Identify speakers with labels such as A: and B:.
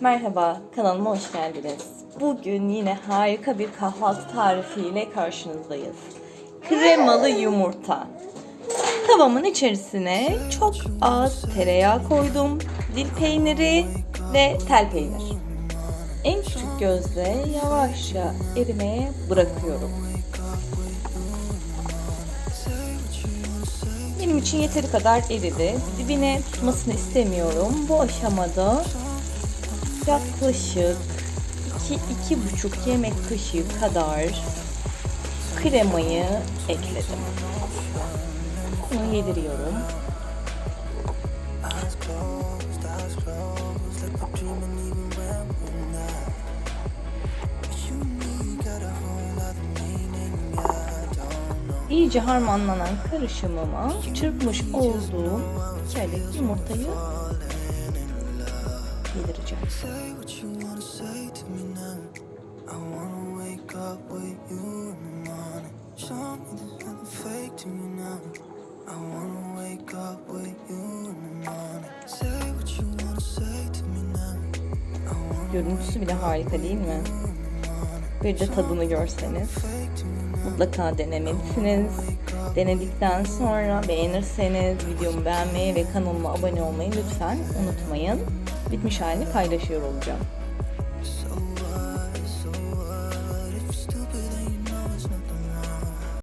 A: Merhaba, kanalıma hoş geldiniz. Bugün yine harika bir kahvaltı tarifiyle karşınızdayız. Kremalı yumurta. Tavamın içerisine çok az tereyağı koydum, dil peyniri ve tel peynir. En küçük gözle yavaşça erimeye bırakıyorum. Benim için yeteri kadar eridi. Dibine tutmasını istemiyorum. Bu aşamada yaklaşık 2-2,5 yemek kaşığı kadar kremayı ekledim. Bunu yediriyorum. İyice harmanlanan karışımıma çırpmış olduğum adet yumurtayı yedireceğim.
B: Say what you wanna say to me now. I wanna wake up with you in the morning. Show me there's nothing fake to me now. I wanna wake up with you in the morning. Say what you wanna say to me now. I wanna
A: Görüntüsü bile harika değil mi? Bir de tadını görseniz. Mutlaka denemelisiniz. Denedikten sonra beğenirseniz videomu beğenmeyi ve kanalıma abone olmayı lütfen unutmayın. Bitmiş halini paylaşıyor olacağım.